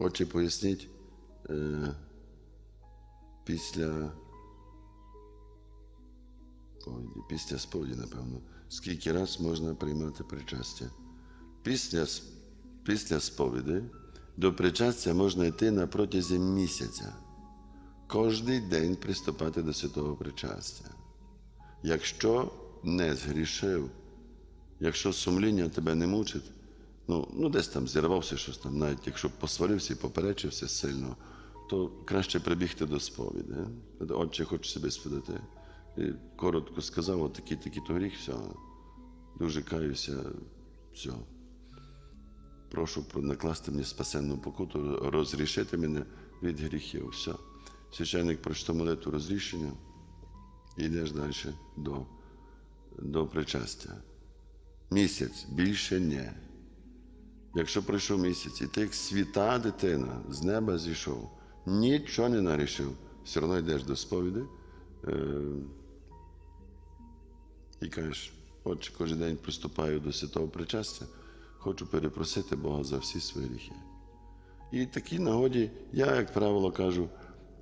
Отче, поясніть е, після сповіді, після сповіді, напевно, скільки раз можна приймати причастя. Після, після сповіді до причастя можна йти на протязі місяця. Кожний день приступати до святого причастя. Якщо не згрішив, якщо сумління тебе не мучить, ну, ну десь там зірвався щось там, навіть якщо посварився і поперечився сильно, то краще прибігти до сповіді. е? Отче, хочу себе сподати. І коротко сказав, от такий то гріх, все. Дуже каюся, все. Прошу накласти мені спасенну покуту, розрішити мене від гріхів. Все. Священник прочитав молитву розрішення і йдеш далі до, до причастя. Місяць більше не. Якщо пройшов місяць, і ти як світа дитина з неба зійшов, нічого не нарішив, все одно йдеш до сповіді е, і кажеш, отче, кожен день приступаю до святого причастя, хочу перепросити Бога за всі свої гріхи. І в такій нагоді я, як правило, кажу,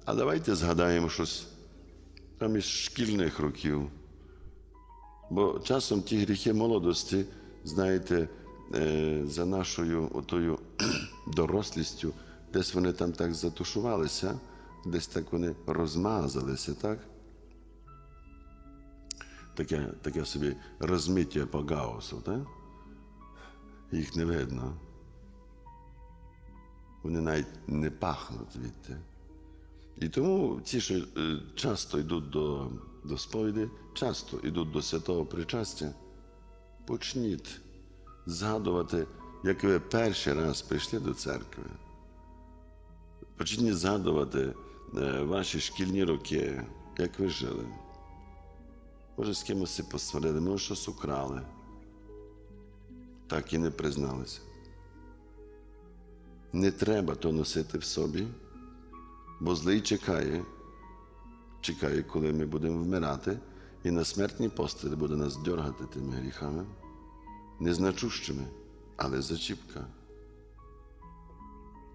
а давайте згадаємо щось там із шкільних років. Бо часом ті гріхи молодості, знаєте, за нашою отою дорослістю, десь вони там так затушувалися, десь так вони розмазалися, так? Таке, таке собі розмиття по гаусу, так? Їх не видно. Вони навіть не пахнуть відти. І тому ті, що е, часто йдуть до, до сповіді, часто йдуть до святого причастя, почніть згадувати, як ви перший раз прийшли до церкви. Почніть згадувати е, ваші шкільні роки, як ви жили. Може, з кимось посварили, може, щось украли. Так і не призналися. Не треба то носити в собі. Бо злий чекає, чекає, коли ми будемо вмирати, і на смертній постелі буде нас дьоргати тими гріхами, незначущими, але зачіпка.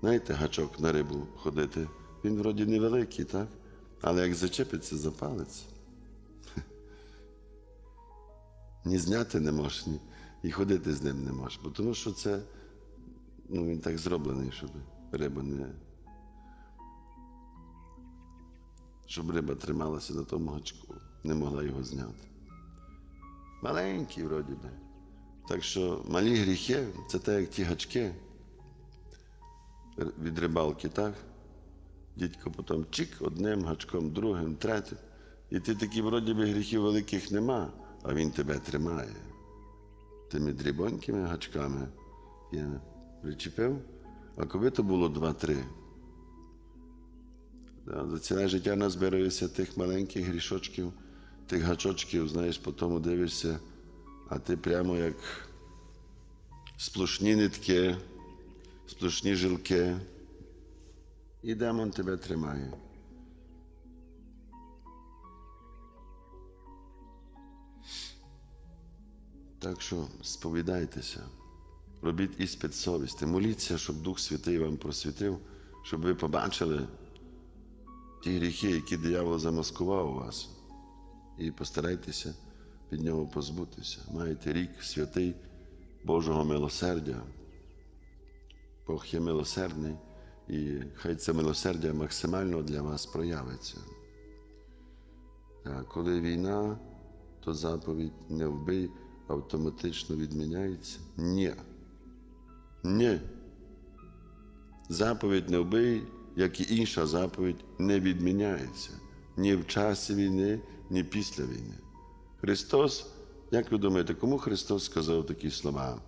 Знаєте, гачок на рибу ходити, він вроді невеликий, так? Але як зачепиться за палець, ні зняти не можеш, ні, і ходити з ним не можеш. Бо тому що це, ну, він так зроблений, щоб риба не. щоб риба трималася на тому гачку, не могла його зняти. Маленький, вроді би. Так що малі гріхи це те, як ті гачки від рибалки, так? Дідько потім чик одним гачком, другим, третім. І ти такі, вроді би, гріхів великих нема, а він тебе тримає. Тими дрібонькими гачками я причепив, а коли то було два-три. За ціле життя назбирується тих маленьких грішочків, тих гачочків, знаєш, по тому дивишся, а ти прямо як сплошні нитки, сплошні жилки, і демон тебе тримає. Так що сповідайтеся, робіть іспит совісті, моліться, щоб Дух Святий вам просвітив, щоб ви побачили ті гріхи, які диявол замаскував у вас, і постарайтеся від нього позбутися. Маєте рік святий Божого милосердя. Бог є милосердний, і хай це милосердя максимально для вас проявиться. А коли війна, то заповідь не вбий автоматично відміняється? Ні. Ні. Заповідь не вбий, як і інша заповідь, не відміняється ні в часі війни, ні після війни. Христос, як ви думаєте, кому Христос сказав такі слова?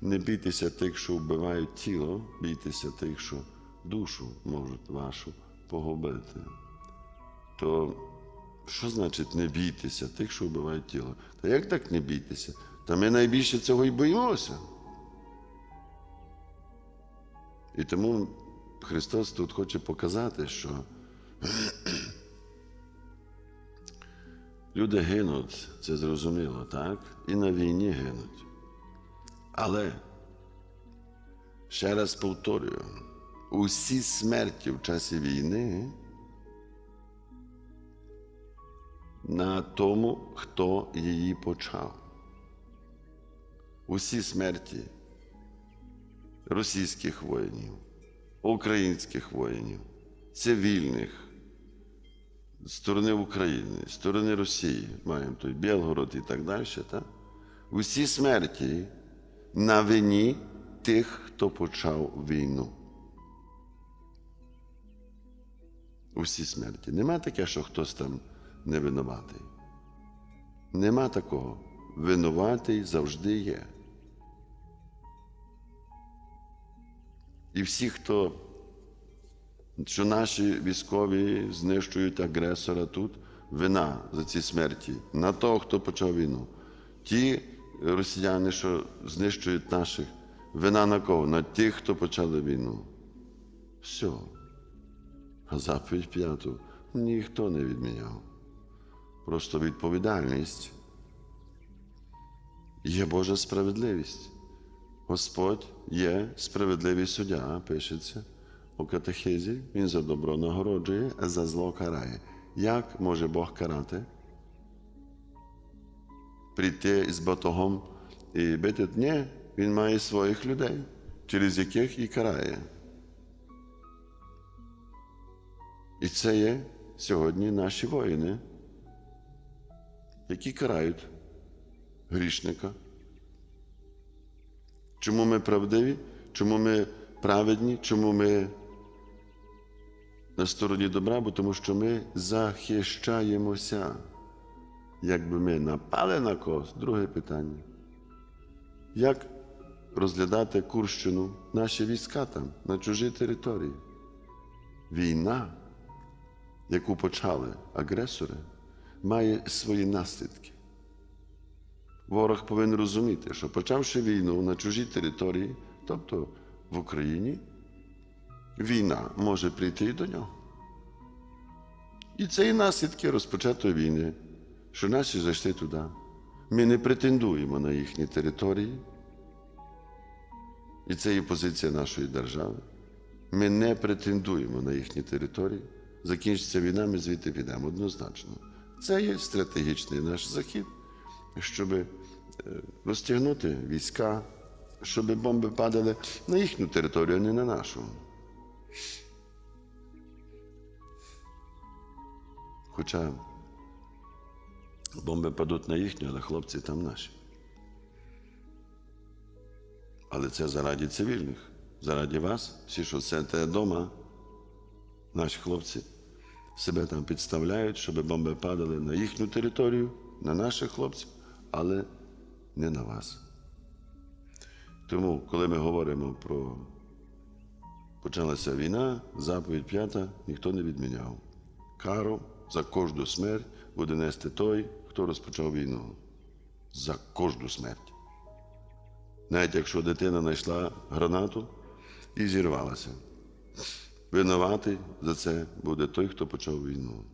Не бійтеся тих, що вбивають тіло, бійтеся тих, що душу можуть вашу погубити. То що значить не бійтеся тих, що вбивають тіло? Та як так не бійтеся? Та ми найбільше цього і боїмося. І тому Христос тут хоче показати, що люди гинуть, це зрозуміло, так? І на війні гинуть. Але ще раз повторюю, усі смерті в часі війни на тому, хто її почав. Усі смерті російських воїнів, українських воїнів, цивільних, сторони України, сторони Росії, маємо той Білгород і так далі. Так? Усі смерті на вині тих, хто почав війну. Усі смерті. Нема таке, що хтось там не винуватий. Нема такого. Винуватий завжди є. І всі, хто, що наші військові знищують агресора тут, вина за ці смерті на того, хто почав війну. Ті росіяни, що знищують наших, вина на кого? На тих, хто почали війну. Все. А заповідь п'яту ніхто не відміняв. Просто відповідальність. Є Божа справедливість. Господь є справедливий суддя, пишеться у катехизі. Він за добро нагороджує, а за зло карає. Як може Бог карати? Прийти з батогом і бити? Ні, він має своїх людей, через яких і карає. І це є сьогодні наші воїни, які карають грішника. Чому ми правдиві? Чому ми праведні? Чому ми на стороні добра? Бо тому що ми захищаємося. Якби ми напали на когось, друге питання. Як розглядати Курщину, наші війська там, на чужій території? Війна, яку почали агресори, має свої наслідки. Ворог повинен розуміти, що почавши війну на чужій території, тобто в Україні, війна може прийти і до нього. І це і наслідки розпочатої війни, що наші зайшли туди. Ми не претендуємо на їхні території. І це є позиція нашої держави. Ми не претендуємо на їхні території. Закінчиться війна, ми звідти підемо однозначно. Це є стратегічний наш захід, щоб е, розтягнути війська, щоб бомби падали на їхню територію, а не на нашу. Хоча бомби падуть на їхню, але хлопці там наші. Але це заради цивільних, заради вас, всі, що сидите вдома, наші хлопці себе там підставляють, щоб бомби падали на їхню територію, на наших хлопців, але не на вас. Тому, коли ми говоримо про почалася війна, заповідь п'ята ніхто не відміняв. Кару за кожну смерть буде нести той, хто розпочав війну. За кожну смерть. Навіть якщо дитина знайшла гранату і зірвалася. Винуватий за це буде той, хто почав війну.